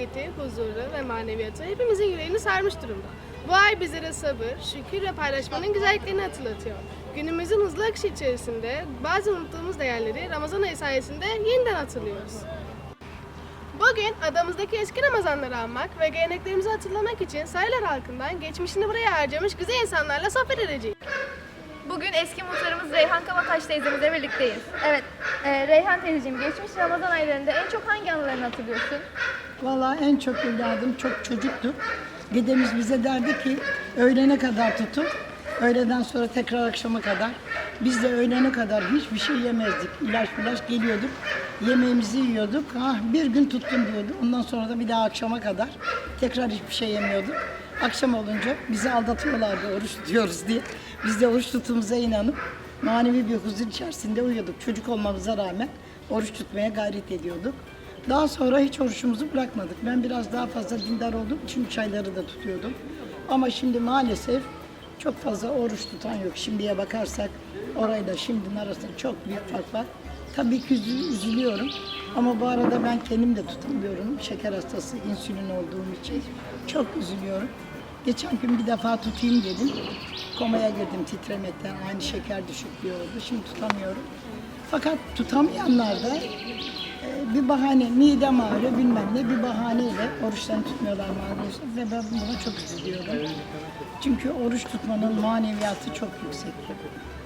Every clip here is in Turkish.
bereketi, huzuru ve maneviyatı hepimizin yüreğini sarmış durumda. Bu ay bizlere sabır, şükür ve paylaşmanın güzelliklerini hatırlatıyor. Günümüzün hızlı akışı içerisinde bazı unuttuğumuz değerleri Ramazan ayı sayesinde yeniden hatırlıyoruz. Bugün adamızdaki eski Ramazanları anmak ve geleneklerimizi hatırlamak için Sayılar halkından geçmişini buraya harcamış güzel insanlarla sohbet edeceğiz. Bugün eski muhtarımız Reyhan Kabataş teyzemizle birlikteyiz. Evet, e, Reyhan teyzeciğim geçmiş Ramazan aylarında en çok hangi anılarını hatırlıyorsun? Vallahi en çok evladım çok çocuktu. Dedemiz bize derdi ki öğlene kadar tutun. Öğleden sonra tekrar akşama kadar. Biz de öğlene kadar hiçbir şey yemezdik. İlaç ilaç geliyorduk. Yemeğimizi yiyorduk. Ah, bir gün tuttum diyordu. Ondan sonra da bir daha akşama kadar tekrar hiçbir şey yemiyorduk. Akşam olunca bizi aldatıyorlardı oruç tutuyoruz diye. Biz de oruç tuttuğumuza inanıp manevi bir huzur içerisinde uyuyorduk. Çocuk olmamıza rağmen oruç tutmaya gayret ediyorduk. Daha sonra hiç oruçumuzu bırakmadık. Ben biraz daha fazla dindar olduğum için üç ayları da tutuyordum. Ama şimdi maalesef çok fazla oruç tutan yok. Şimdiye bakarsak orayla şimdinin arasında çok büyük fark var. Tabii ki üzü- üzülüyorum. Ama bu arada ben kendim de tutamıyorum. Şeker hastası, insülin olduğum için. Çok üzülüyorum. Geçen gün bir defa tutayım dedim. Komaya girdim titremekten. Aynı şeker düşüklüğü oldu. Şimdi tutamıyorum. Fakat tutamayanlar da bir bahane, midem ağrıyor bilmem ne bir bahaneyle oruçlarını tutmuyorlar maalesef ve ben buna çok üzülüyorum. Çünkü oruç tutmanın maneviyatı çok yüksek.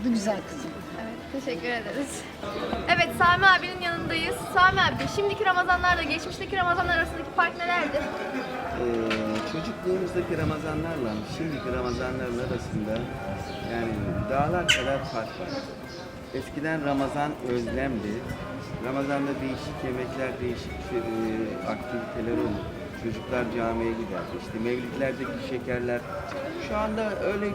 O da güzel kızım. Evet, teşekkür ederiz. Evet, Sami abinin yanındayız. Sami abi, şimdiki Ramazanlarla geçmişteki Ramazanlar arasındaki fark nelerdir? Ee, çocukluğumuzdaki Ramazanlarla şimdiki Ramazanların arasında yani dağlar kadar fark var. Eskiden Ramazan özlemdi. Ramazan'da değişik yemekler, değişik e, aktiviteler olur. Çocuklar camiye giderdi. İşte mevlitlerdeki şekerler. Şu anda öyle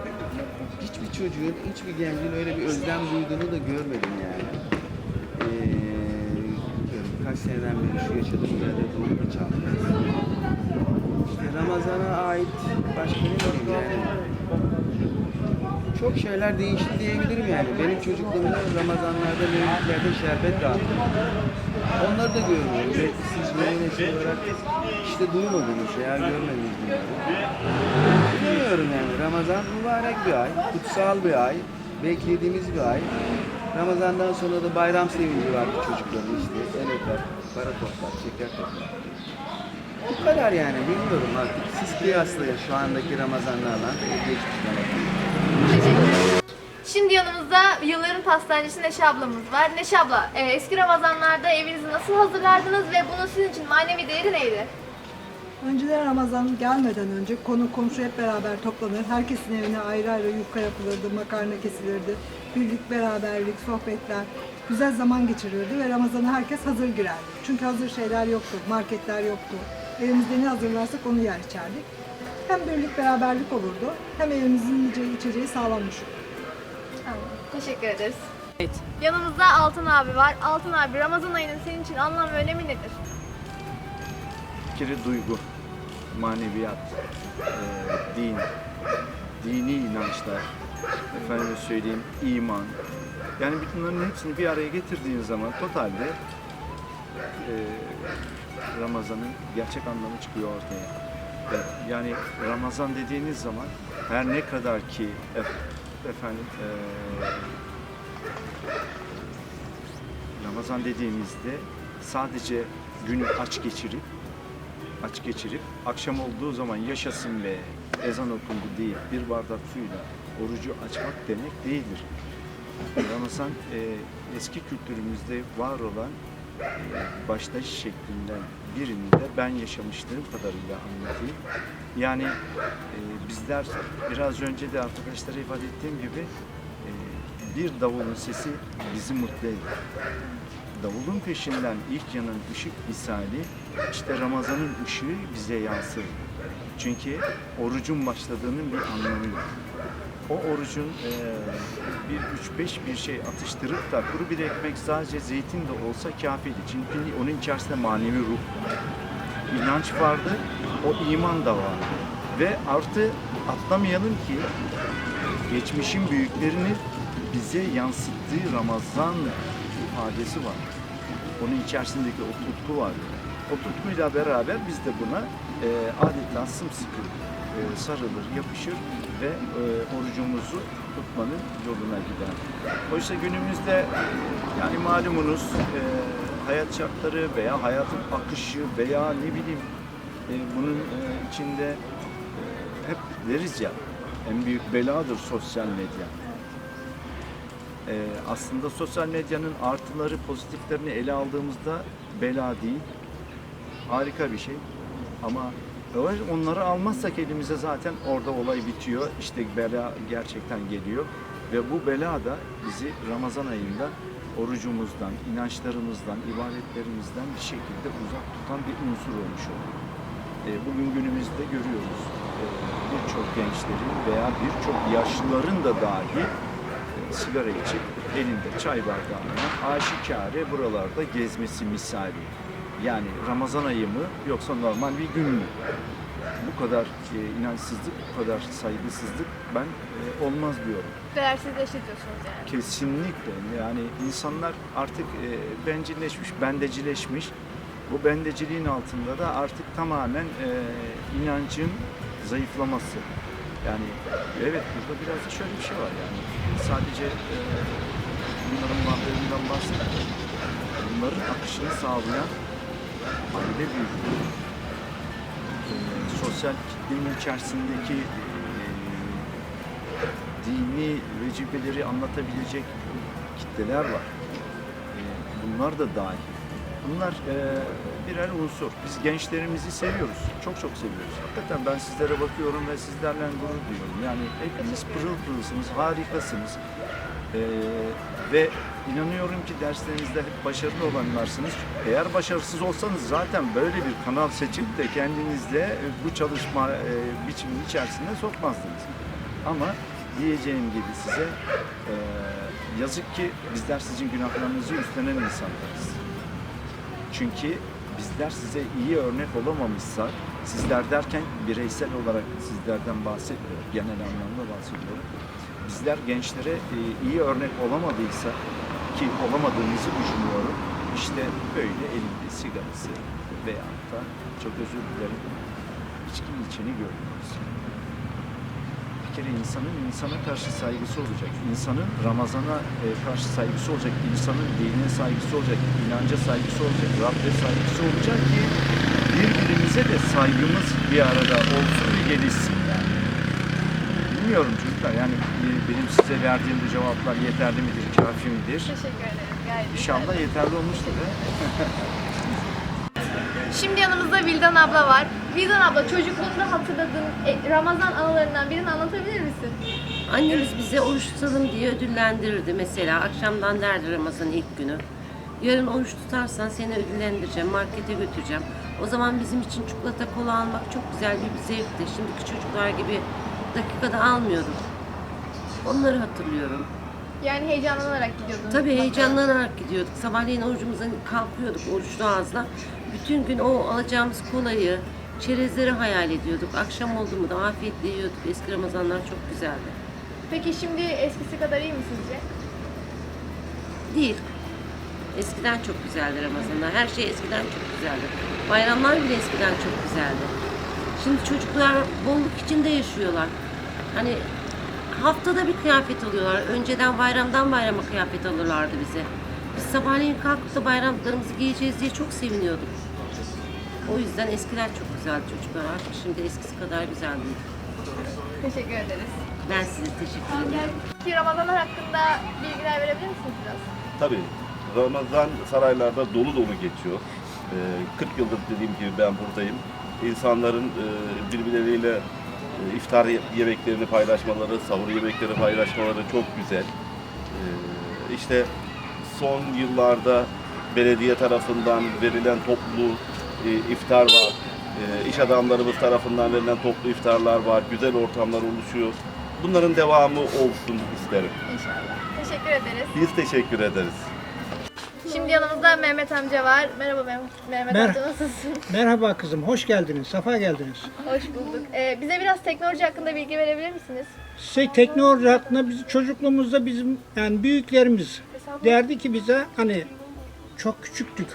hiçbir çocuğun, hiçbir gencin öyle bir özlem duyduğunu da görmedim yani. Ee, kaç seneden beri şu yaşadığım yerde hiç almıyorum. İşte Ramazan'a ait başka ne diyeyim yani. Çok şeyler değişti diyebilirim yani. Benim çocukluğumda Ramazanlarda, mevlitlerde şerbet dağıtıldı. Onları da görmüyorum. Belki siz nesil olarak işte duymadınız veya görmediniz. bilmiyorum. Bilmiyorum yani. Ramazan mübarek bir ay, kutsal bir ay, beklediğimiz bir ay. Ramazandan sonra da bayram sevinci vardı çocukların işte. El para toplar, şeker toplar. Bu kadar yani bilmiyorum artık. Siz kıyaslayın şu andaki Ramazanlarla geçmiş Ramazanlar. Şimdi yanımızda yılların pastancısı Neşe ablamız var. Neşe abla, e, eski Ramazanlarda evinizi nasıl hazırlardınız ve bunun sizin için manevi değeri neydi? Önceden Ramazan gelmeden önce konu komşu hep beraber toplanır. Herkesin evine ayrı ayrı yufka yapılırdı, makarna kesilirdi. Birlik, beraberlik, sohbetler. Güzel zaman geçirirdi ve Ramazan'a herkes hazır girerdi. Çünkü hazır şeyler yoktu, marketler yoktu. Evimizde ne hazırlarsak onu yer içerdik. Hem birlik, beraberlik olurdu hem evimizin yiyeceği içeceği sağlanmış olurdu. Tamam, teşekkür ederiz. Yanımızda Altın abi var. Altın abi, Ramazan ayının senin için anlam ve önemi nedir? Kere duygu, maneviyat, e, din, dini inançlar, efendim söyleyeyim iman. Yani bütün bunların hepsini bir araya getirdiğin zaman totalde e, Ramazan'ın gerçek anlamı çıkıyor ortaya. Yani Ramazan dediğiniz zaman her ne kadar ki ef- efendim e, Ramazan dediğimizde sadece günü aç geçirip aç geçirip akşam olduğu zaman yaşasın ve ezan okundu deyip bir bardak suyla orucu açmak demek değildir. Ramazan e, eski kültürümüzde var olan e, başlayış şeklinden birini de ben yaşamışlığım kadarıyla anlatayım. Yani e, bizler biraz önce de arkadaşlara ifade ettiğim gibi e, bir davulun sesi bizi mutlu eder. Davulun peşinden ilk yanan ışık misali işte Ramazan'ın ışığı bize yansır. Çünkü orucun başladığının bir anlamı yok. O orucun eee, bir üç beş bir şey atıştırıp da kuru bir ekmek sadece zeytin de olsa kafiydi. Çünkü onun içerisinde manevi ruh var. İnanç vardı, o iman da vardı. Ve artı atlamayalım ki geçmişin büyüklerinin bize yansıttığı Ramazan ifadesi var. Onun içerisindeki o tutku var. o tutkuyla beraber biz de buna e, adeta sımsıkı e, sarılır, yapışır ve e, orucumuzu tutmanın yoluna gider. Oysa günümüzde yani malumunuz e, hayat şartları veya hayatın akışı veya ne bileyim e, bunun içinde hep deriz ya en büyük beladır sosyal medya. Aslında sosyal medyanın artıları, pozitiflerini ele aldığımızda bela değil, harika bir şey. Ama onları almazsak elimize zaten orada olay bitiyor. İşte bela gerçekten geliyor. Ve bu bela da bizi Ramazan ayında orucumuzdan, inançlarımızdan, ibadetlerimizden bir şekilde uzak tutan bir unsur olmuş oluyor. E, bugün günümüzde görüyoruz e, birçok gençlerin veya birçok yaşlıların da dahi e, sigara içip elinde çay bardağına aşikare buralarda gezmesi misali. Yani Ramazan ayı mı yoksa normal bir gün mü? Bu kadar e, inançsızlık, bu kadar saygısızlık ben e, olmaz diyorum. Değersizleşti diyorsunuz yani. Kesinlikle yani insanlar artık e, bencilleşmiş, bendecileşmiş. Bu bendeciliğin altında da artık tamamen e, inancın zayıflaması. Yani evet burada biraz da şöyle bir şey var yani sadece e, bunların varlığından bahsetmiyorum. Bunların akışını sağlayan aile büyüklüğü, e, sosyal kitlenin içerisindeki e, dini vecibeleri anlatabilecek kitleler var. E, Bunlar da dahil. Bunlar e, birer unsur. Biz gençlerimizi seviyoruz. Çok çok seviyoruz. Hakikaten ben sizlere bakıyorum ve sizlerle gurur duyuyorum. Yani hepiniz pırıl pırılsınız, harikasınız. E, ve inanıyorum ki derslerinizde hep başarılı olanlarsınız. Eğer başarısız olsanız zaten böyle bir kanal seçip de kendinizle e, bu çalışma e, biçiminin içerisine sokmazdınız. Ama diyeceğim gibi size e, yazık ki bizler sizin günahlarınızı üstlenen insanlarız. Çünkü bizler size iyi örnek olamamışsak, sizler derken bireysel olarak sizlerden bahsetmiyorum, genel anlamda bahsediyorum. Bizler gençlere e, iyi örnek olamadıysa ki olamadığımızı düşünüyorum. İşte böyle elinde sigarası veya da çok özür dilerim içki içeni görüyoruz. Bir kere insanın insana karşı saygısı olacak. İnsanın Ramazan'a e, karşı saygısı olacak. insanın dinine saygısı olacak. inanca saygısı olacak. Rabbe saygısı olacak ki birbirimize de saygımız bir arada olsun ve gelişsin. Bilmiyorum çocuklar yani e, benim size verdiğim bu cevaplar yeterli midir, kafi midir? Teşekkür ederim. Gayet İnşallah yeterli olmuştur. he? Şimdi yanımızda Vildan abla var. Vildan abla çocukluğunda hatırladığın e, Ramazan anılarından birini anlatabilir misin? Annemiz bize oruç tutalım diye ödüllendirirdi mesela. Akşamdan derdi Ramazan ilk günü. Yarın oruç tutarsan seni ödüllendireceğim, markete götüreceğim. O zaman bizim için çikolata kola almak çok güzel bir zevkti. Şimdiki çocuklar gibi dakikada almıyorduk. Onları hatırlıyorum. Yani heyecanlanarak gidiyordun. Tabii heyecanlanarak gidiyorduk. Sabahleyin orucumuzdan kalkıyorduk oruçlu ağızla. Bütün gün o alacağımız kolayı, çerezleri hayal ediyorduk. Akşam oldu mu da afiyetle yiyorduk. Eski Ramazanlar çok güzeldi. Peki şimdi eskisi kadar iyi mi sizce? Değil. Eskiden çok güzeldi Ramazanlar. Her şey eskiden çok güzeldi. Bayramlar bile eskiden çok güzeldi. Şimdi çocuklar bolluk içinde yaşıyorlar. Hani haftada bir kıyafet alıyorlar. Önceden bayramdan bayrama kıyafet alırlardı bize. Biz sabahleyin kalkıp da bayramlarımızı giyeceğiz diye çok seviniyorduk. O yüzden eskiler çok güzeldi çocuklar. Artık şimdi eskisi kadar güzel değil. Teşekkür ederiz. Ben size teşekkür ederim. Peki Ramazanlar hakkında bilgiler verebilir misiniz biraz? Tabii Ramazan saraylarda dolu dolu geçiyor. Ee, 40 yıldır dediğim gibi ben buradayım. İnsanların e, birbirleriyle iftar yemeklerini paylaşmaları, sahur yemekleri paylaşmaları çok güzel. Ee, işte son yıllarda belediye tarafından verilen toplu e, iftar var. E, iş adamlarımız tarafından verilen toplu iftarlar var. Güzel ortamlar oluşuyor. Bunların devamı olsun isterim. İnşallah. Teşekkür ederiz. Biz teşekkür ederiz. Şimdi yanımızda Mehmet amca var. Merhaba Mehmet, Mehmet Mer- amca nasılsın? Merhaba kızım, hoş geldiniz, safa geldiniz. Hoş bulduk. Ee, bize biraz teknoloji hakkında bilgi verebilir misiniz? Şey, teknoloji hakkında biz çocukluğumuzda bizim yani büyüklerimiz derdi ki bize hani çok küçüktük.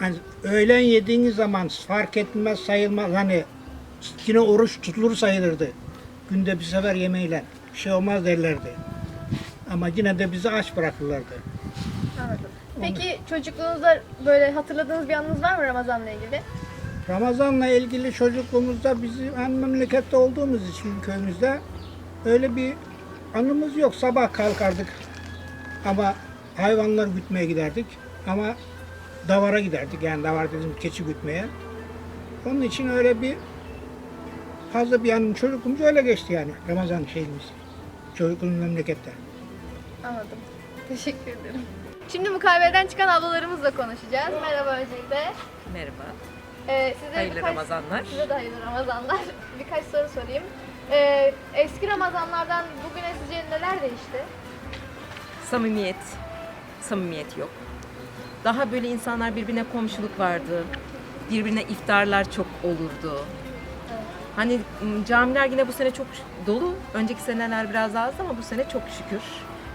hani öğlen yediğiniz zaman fark etmez sayılmaz hani yine oruç tutulur sayılırdı. Günde bir sefer yemeyle bir şey olmaz derlerdi. Ama yine de bizi aç bırakırlardı. Peki çocukluğunuzda böyle hatırladığınız bir anınız var mı Ramazan'la ilgili? Ramazan'la ilgili çocukluğumuzda bizim hani memlekette olduğumuz için köyümüzde öyle bir anımız yok. Sabah kalkardık ama hayvanlar gütmeye giderdik ama davara giderdik yani davar dedim keçi gütmeye. Onun için öyle bir fazla bir yani çocukluğumuz öyle geçti yani Ramazan şeyimiz. Çocukluğumuz memlekette. Anladım. Teşekkür ederim. Şimdi mukaveden çıkan ablalarımızla konuşacağız. Merhaba öncelikle. Merhaba. Ee, size Hayırlı birkaç- Ramazanlar. Size de hayırlı Ramazanlar. Birkaç soru sorayım. Ee, eski Ramazanlardan bugüne sizce neler değişti? Samimiyet. Samimiyet yok. Daha böyle insanlar birbirine komşuluk vardı. Birbirine iftarlar çok olurdu. Hani m, camiler yine bu sene çok dolu. Önceki seneler biraz azdı ama bu sene çok şükür.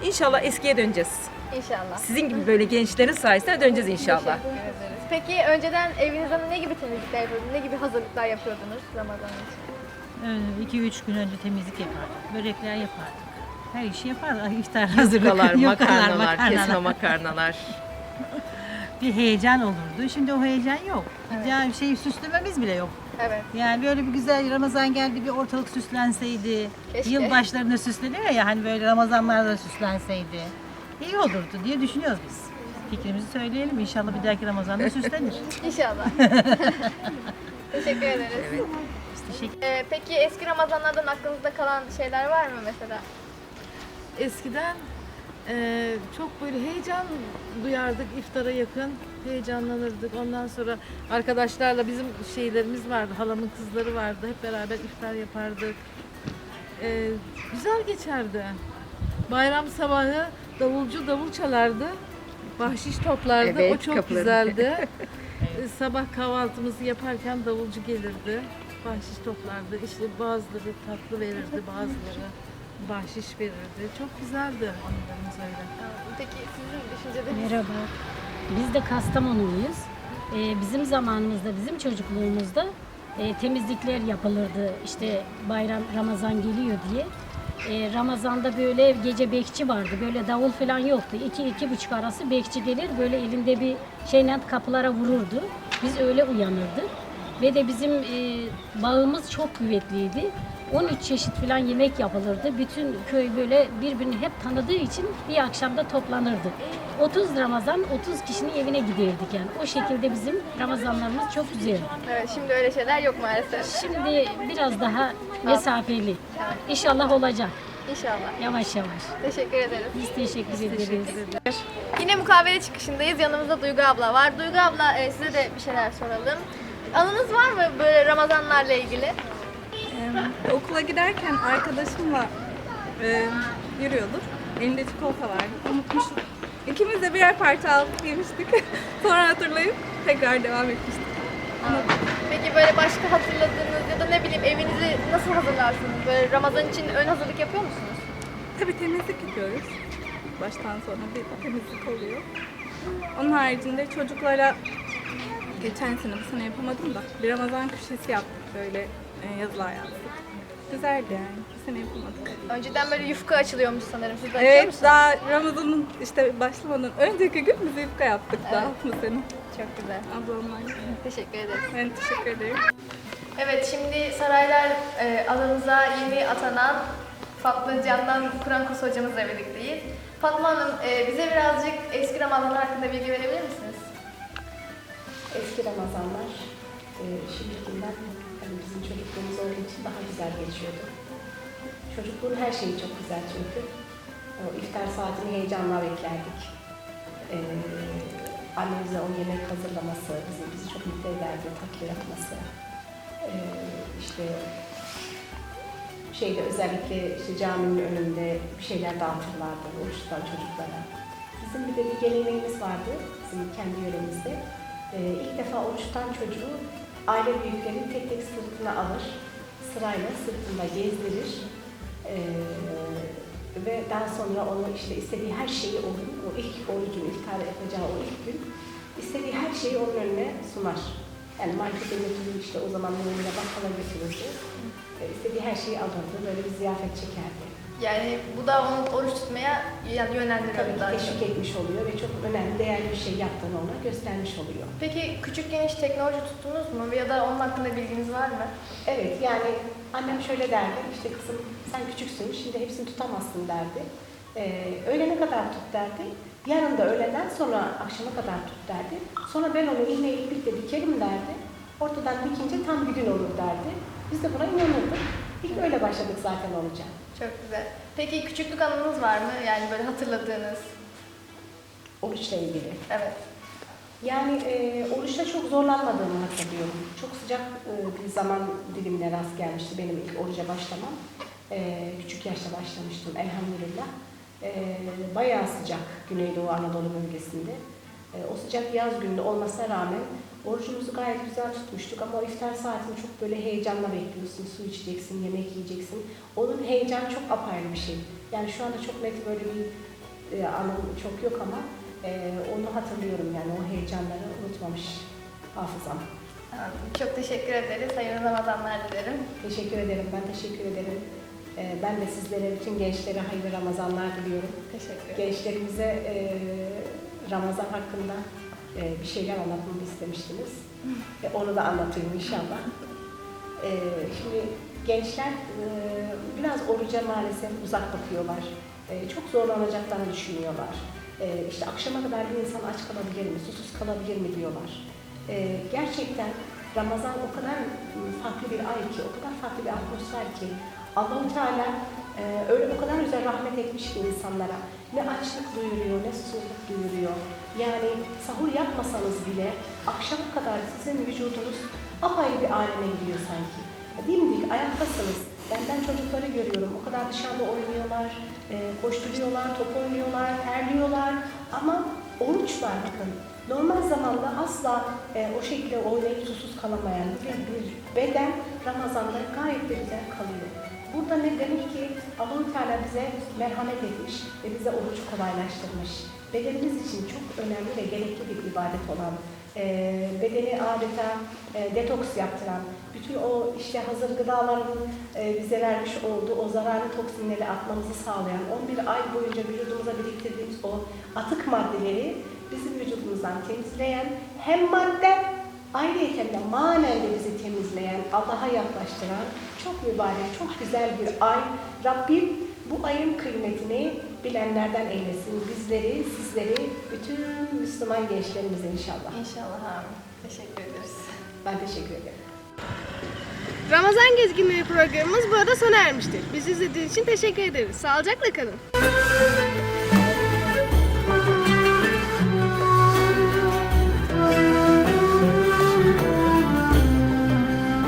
İnşallah eskiye döneceğiz. İnşallah. Sizin gibi böyle gençlerin sayesinde döneceğiz inşallah. Teşekkür ederiz. Peki önceden evinizde ne gibi temizlikler yapıyordunuz? Ne gibi hazırlıklar yapıyordunuz Ramazan için? 2-3 gün önce temizlik yapardık. Börekler yapardık. Her işi yapardık. İftar. Yufkalar, Yufkalar, makarnalar, kesme makarnalar. Bir heyecan olurdu. Şimdi o heyecan yok. Yani şey süslememiz bile yok. Evet. Yani böyle bir güzel Ramazan geldi bir ortalık süslenseydi. Keşke. Yılbaşlarında süsleniyor ya hani böyle Ramazanlarda süslenseydi. iyi olurdu diye düşünüyoruz biz. Fikrimizi söyleyelim. İnşallah bir dahaki Ramazan'da süslenir. İnşallah. Teşekkür ederiz. Biz teşekkür Ee, peki eski Ramazanlardan aklınızda kalan şeyler var mı mesela? Eskiden eee, çok böyle heyecan duyardık iftara yakın. Heyecanlanırdık. Ondan sonra arkadaşlarla bizim şeylerimiz vardı. Halamın kızları vardı. Hep beraber iftar yapardık. Eee, güzel geçerdi. Bayram sabahı davulcu davul çalardı. Bahşiş toplardı. Evet, o çok kapıların. güzeldi. Ee, Sabah kahvaltımızı yaparken davulcu gelirdi. Bahşiş toplardı. İşte bazıları tatlı verirdi, bazıları bahşiş verirdi. Çok güzeldi anılarımız öyle. Peki sizin düşünceleriniz? Merhaba. Biz de Kastamonuluyuz. Ee, bizim zamanımızda, bizim çocukluğumuzda e, temizlikler yapılırdı. İşte bayram, Ramazan geliyor diye. Ee, Ramazan'da böyle gece bekçi vardı. Böyle davul falan yoktu. İki, iki buçuk arası bekçi gelir böyle elinde bir şeyle kapılara vururdu. Biz öyle uyanırdık. Ve de bizim e, bağımız çok kuvvetliydi. 13 çeşit falan yemek yapılırdı. Bütün köy böyle birbirini hep tanıdığı için bir akşamda toplanırdı. 30 Ramazan 30 kişinin evine giderdik yani. O şekilde bizim Ramazanlarımız çok güzeldi. Evet, şimdi öyle şeyler yok maalesef. Şimdi biraz daha mesafeli. İnşallah olacak. İnşallah. Yavaş yavaş. Teşekkür ederiz. Biz teşekkür ederiz. Yine mukavele çıkışındayız. Yanımızda Duygu abla var. Duygu abla e, size de bir şeyler soralım. Anınız var mı böyle Ramazanlarla ilgili? Okula giderken arkadaşımla e, yürüyorduk. Elinde çikolata vardı. Unutmuşum. İkimiz de birer parça alıp yemiştik. Sonra hatırlayıp tekrar devam etmiştik. Peki böyle başka hatırladığınız ya da ne bileyim evinizi nasıl hazırlarsınız? Böyle Ramazan için ön hazırlık yapıyor musunuz? Tabii temizlik yapıyoruz. Baştan sona bir temizlik oluyor. Onun haricinde çocuklara geçen sene bu sene yapamadım da bir Ramazan köşesi yaptık böyle e, yazılar yazdık. Güzeldi yani. Sene yapamadık. Önceden böyle yufka açılıyormuş sanırım. Siz de açıyor Evet musunuz? daha Ramazan'ın işte başlamadan önceki gün biz yufka yaptık daha bu sene. Çok güzel. Ablamlar. Teşekkür ederiz. Ben teşekkür ederim. Evet şimdi saraylar e, alanımıza yeni atanan Fatma Can'dan Kur'an kursu hocamızla birlikteyiz. Fatma Hanım e, bize birazcık eski Ramazanlar hakkında bilgi verebilir misiniz? Eski Ramazanlar e, şimdikinden hani bizim çocukluğumuz olduğu için daha güzel geçiyordu. Çocukluğun her şeyi çok güzel çünkü. O iftar saatini heyecanla beklerdik. E, annemize o yemek hazırlaması bizi, bizi çok mutlu ederdi, tatlı yapması. E, işte şeyde özellikle işte caminin önünde bir şeyler dağıtırlardı oruç tutan çocuklara. Bizim bir de bir geleneğimiz vardı bizim kendi yöremizde. Ee, ilk defa oruç tutan çocuğu aile büyükleri tek tek sırtına alır, sırayla sırtında gezdirir Ee, ve daha sonra onu işte istediği her şeyi o gün, o ilk orucun iftar yapacağı o ilk gün istediği her şeyi onun önüne sunar. Yani markete götürür işte o zaman böyle bakkala götürürdü. E, istediği her şeyi alırdı, böyle bir ziyafet çekerdi. Yani bu da onu oruç tutmaya yönlendiriyor Tabii ki teşvik etmiş oluyor ve çok önemli, değerli bir şey yaptığını ona göstermiş oluyor. Peki küçükken hiç teknoloji tuttunuz mu? Ya da onun hakkında bilginiz var mı? Evet yani annem şöyle derdi, işte kızım sen küçüksün, şimdi hepsini tutamazsın derdi. Ee, öğlene kadar tut derdi. Yarın da öğleden sonra akşama kadar tut derdi. Sonra ben onu iğneyi iplikle dikerim derdi. Ortadan dikince tam bir gün olur derdi. Biz de buna inanırdık. İlk öyle başladık zaten oruca. Çok güzel. Peki küçüklük anınız var mı? Yani böyle hatırladığınız. Oruçla ilgili. Evet. Yani e, oruçta çok zorlanmadığımı hatırlıyorum. Çok sıcak e, bir zaman dilimine rast gelmişti benim ilk oruca başlamam. E, küçük yaşta başlamıştım elhamdülillah. E, bayağı sıcak Güneydoğu Anadolu bölgesinde. E, o sıcak yaz günü olmasına rağmen orucumuzu gayet güzel tutmuştuk ama o iftar saatini çok böyle heyecanla bekliyorsun. Su içeceksin, yemek yiyeceksin. Onun heyecanı çok apayrı bir şey. Yani şu anda çok net böyle bir e, anım çok yok ama e, onu hatırlıyorum yani o heyecanları unutmamış hafızam. Çok teşekkür ederiz. Hayırlı Ramazanlar dilerim. Teşekkür ederim, ben teşekkür ederim. E, ben de sizlere, bütün gençlere hayırlı Ramazanlar diliyorum. Teşekkür ederim. Gençlerimize e, Ramazan hakkında e, bir şeyler anlatmamı istemiştiniz. E, onu da anlatayım inşallah. E, şimdi gençler e, biraz oruca maalesef uzak bakıyorlar. E, çok zorlanacaklarını düşünüyorlar. E, işte akşama kadar bir insan aç kalabilir mi, susuz kalabilir mi diyorlar. E, gerçekten Ramazan o kadar farklı bir ay ki, o kadar farklı bir atmosfer ki Allahu Teala e, öyle o kadar güzel rahmet etmiş ki insanlara. Ne açlık duyuruyor, ne susuzluk duyuruyor. Yani sahur yapmasanız bile akşama kadar sizin vücudunuz apayrı bir aleme gidiyor sanki. Dimdik ayaktasınız. Benden çocukları görüyorum. O kadar dışarıda oynuyorlar, e, koşturuyorlar, top oynuyorlar, terliyorlar. Ama oruç var bakın. Normal zamanda asla e, o şekilde oynayıp susuz kalamayan bir, bir beden Ramazan'da gayet de güzel kalıyor. Burada ne demek ki allah Teala bize merhamet etmiş ve bize orucu kolaylaştırmış. Bedenimiz için çok önemli ve gerekli bir ibadet olan, e, bedeni adeta e, detoks yaptıran, bütün o işte hazır gıdaların e, bize vermiş olduğu o zararlı toksinleri atmamızı sağlayan, 11 ay boyunca vücudumuza biriktirdiğimiz o atık maddeleri bizim vücudumuzdan temizleyen hem madde ayrıyeten de manen de bizi temizleyen, Allah'a yaklaştıran çok mübarek, çok güzel bir ay. Rabbim bu ayın kıymetini bilenlerden eylesin. Bizleri, sizleri, bütün Müslüman gençlerimizi inşallah. İnşallah amin. Teşekkür ederiz. Ben teşekkür ederim. Ramazan gezginleri programımız burada sona ermiştir. Bizi izlediğiniz için teşekkür ederiz. Sağlıcakla kalın.